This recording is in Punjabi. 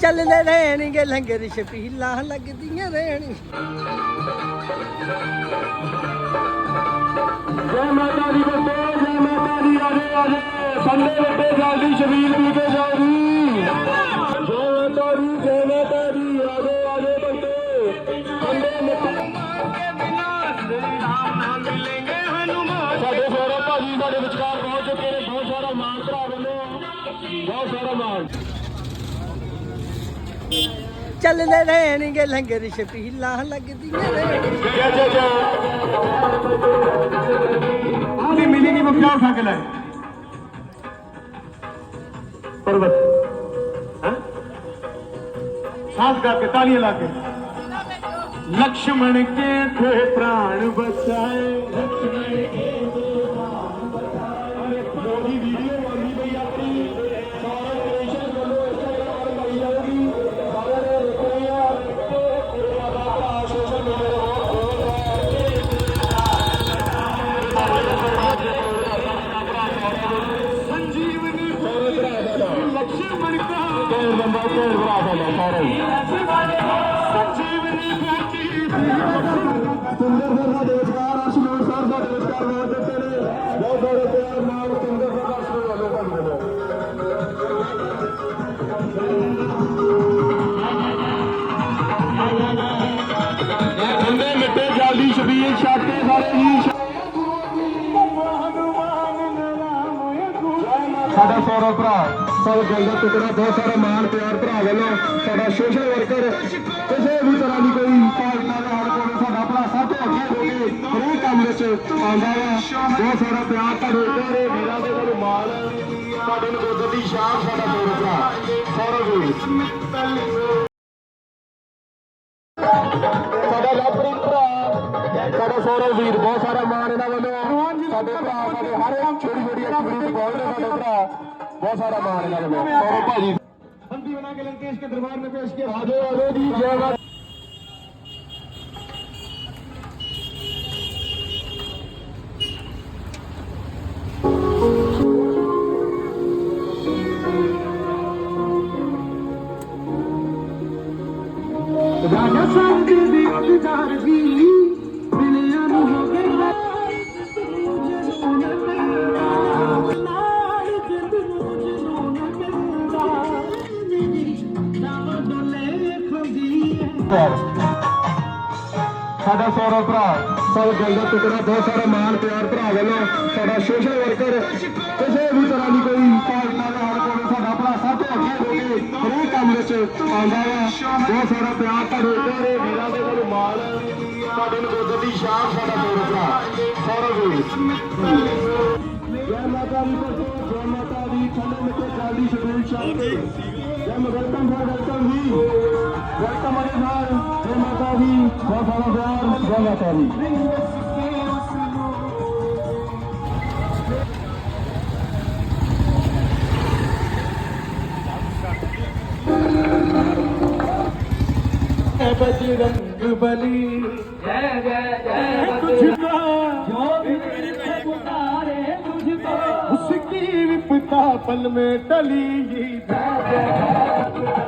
ਚੱਲਦੇ ਰਹਿਣਗੇ, ਲੰਗਰ ਛਪੀਲਾਂ ਲੱਗਦੀਆਂ ਰਹਿਣ। ਜੈ ਮਾਤਾ ਦੀ ਬੱਤੇ ਜੈ ਮਾਤਾ ਦੀ ਆਜੇ ਆਜੇ। ਸੰਡੇ ਵੱਡੇ ਜਲਦੀ ਸ਼ਬੀਲ ਪੀ ਕੇ ਜਾਓ ਜੀ ਜੈ ਮਾਤਾ ਦੀ, ਜੈ ਮਾਤਾ ਦੀ, ਆਜੇ ਆਜੇ ਬੱਤੇ ਸੰਡੇ ਵੱਡੇ ਸਾਡੇ ਸੋਹਰਾ ਭਾਜੀ ਸਾਡੇ ਵਿਚਕਾਰ ਪਹੁੰਚ ਚੁੱਕੇ ਨੇ, ਬਹੁਤ ਸਾਰਾ ਮਾਨ ਭਰਾ ਵੱਲੋਂ। ਬਹੁਤ ਸਾਰਾ ਮਾਨ। ਚੱਲਦੇ ਰਹਿਣਗੇ, ਲੰਗਰ ਛਪੀਲਾ ਲੱਗਦੀਆਂ ਰਹਿਣਗੇ ਆਲੀ ਮਿਲੀ ਨਹੀਂ ਮੁਕਤਾ ਸਕਲ ਹੈ ਪਰਵਤ ਹਾਂ? ਸਾਥ ਗਾ ਕੇ ਤਾਲੀਆਂ ਲਾ ਕੇ। ਲక్ష్మణ के थे प्राण बचा ਬਹੁਤ ਬੰਦਾ ਕੋਰ ਭਰਾ ਸਾਰੇ ਸਾਰਾ ਸੁੰਦਰ ਸਰ ਦਾ ਦੇਵਕਾਰ ਅਸ਼ਮੋਰ ਸਰ ਦਾ ਦੇਸ਼ਕਾਰ ਬਹੁਤ ਦਿੱਤੇ ਨੇ ਬਹੁਤ ਬੜੇ ਪਿਆਰ ਨਾਲ ਸੁੰਦਰ ਸਰ ਦਾ ਅਸ਼ਮੋਰ ਵੱਲੋਂ ਧੰਨਵਾਦ ਹੁੰਦੇ ਮਿੱਟੇ ਜਲਦੀ ਸ਼ਬੀਰ ਛਾਤੇ ਸਾਰੇ ਜੀ ਸਾਡਾ ਸੌਰਵ ਭਰਾ। ਸਭ ਗੱਲ ਦਾ ਟੁਕੜਾ, ਬਹੁਤ ਸਾਰਾ ਮਾਣ, ਪਿਆਰ ਭਰਾ ਵੱਲੋਂ ਸਾਡਾ ਸੋਸ਼ਲ ਵਰਕਰ ਕਿਸੇ ਵੀ ਤਰ੍ਹਾਂ ਦੀ ਕੋਈ ਪਾਲਣਾ ਦਾ ਹਰ ਕੋਈ ਸਾਡਾ ਭਰਾ ਸਭ ਤੋਂ ਅੱਗੇ ਹੋ ਕੇ ਹਰੇਕ ਕੰਮ ਵਿੱਚ ਆਉਂਦਾ ਵਾ। ਬਹੁਤ ਸਾਰਾ ਪਿਆਰ ਤੁਹਾਡੇ ਪਿਆਰੇ ਵੀਰਾਂ ਦੇ ਕੋਲ ਮਾਲ ਤੁਹਾਡੇ ਨਗੋਦਰ ਦੀ ਸ਼ਾਨ, ਸਾਡਾ ਸੌਰਵ ਭਰਾ ਸੌਰਵ ਵੀਰ ਸਾਡਾ ਲਵਪ੍ਰੀਤ ਭਰਾ, ਸਾਡਾ ਸੌਰਵ ਵੀਰ, ਬਹੁਤ ਸਾਰਾ ਮਾਣ ਇਹਨਾਂ ਵੱਲੋਂ। ਸਾਡੇ ਭਰਾ, ਸਾਡੇ ਹਰ ਇੱਕ ਛੋਟੀ ਛੋਟੀ ਐਕਟੀਵਿਟੀ ਬਹੁਤ ਨੇ ਸਾਡੇ ਭਰਾ। बहुत सारा मान है हल्दी बना के लंकेश के दरबार में पेश किया। राजा साहब के भी इंतज़ार ਸਾਡਾ ਸੌਰਵ ਭਰਾ ਸਭ ਗੱਲ ਦਾ ਟੁਕੜਾ, ਬਹੁਤ ਸਾਰਾ ਮਾਣ, ਪਿਆਰ ਭਰਾ ਵੱਲੋਂ ਸਾਡਾ ਸੋਸ਼ਲ ਵਰਕਰ ਕਿਸੇ ਵੀ ਤਰ੍ਹਾਂ ਦੀ ਕੋਈ ਪਾਲਣਾ ਦਾ ਹਰ ਕੋਈ ਸਾਡਾ ਭਰਾ ਸਭ ਤੋਂ ਅੱਗੇ ਹੋ ਕੇ ਹਰੇਕ ਕੰਮ ਵਿੱਚ ਆਉਂਦਾ ਵਾ। ਬਹੁਤ ਸਾਰਾ ਪਿਆਰ ਤੁਹਾਡੇ ਪਿਆਰੇ ਵੀਰਾਂ ਦੇ ਕੋਲ ਮਾਲ ਤੁਹਾਡੇ ਨਗੋਦਰ ਦੀ ਸ਼ਾਨ, ਸਾਡਾ ਸੌਰਵ ਭਰਾ। ਸੌਰਵ ਵੀਰ ਜੈ ਮਾਤਾ ਦੀ ਜੈ ਮਾਤਾ ਦੀ ਥੱਲੇ ਮਿੱਟੇ ਜਲਦੀ ਸ਼ਬੀਰ ਸ਼ਾਂਤੀ ਜੈ ਵੈਲਕਮ ਫॉर ਵੈਲਕਮ ਜੈ ਕਮਲੀ ਨਾਲ ਜੈ ਮਾਤਾ ਦੀ ਜੈ ਸਾਰਾ ਪਿਆਰ ਜੈ ਮਾਤਾ ਦੀ ਬਜੀ ਰੰਗ ਬਲੀ ਜੈ ਜੈ ਜੈ ਤੁਝ ਕਾ ਜੋ ਵੀ ਪੁਕਾਰੇ ਤੁਝ ਕਾ ਉਸ ਕੀ ਵਿਪਤਾ ਪਲ ਮੇ ਟਲੀ ਜੈ ਜੈ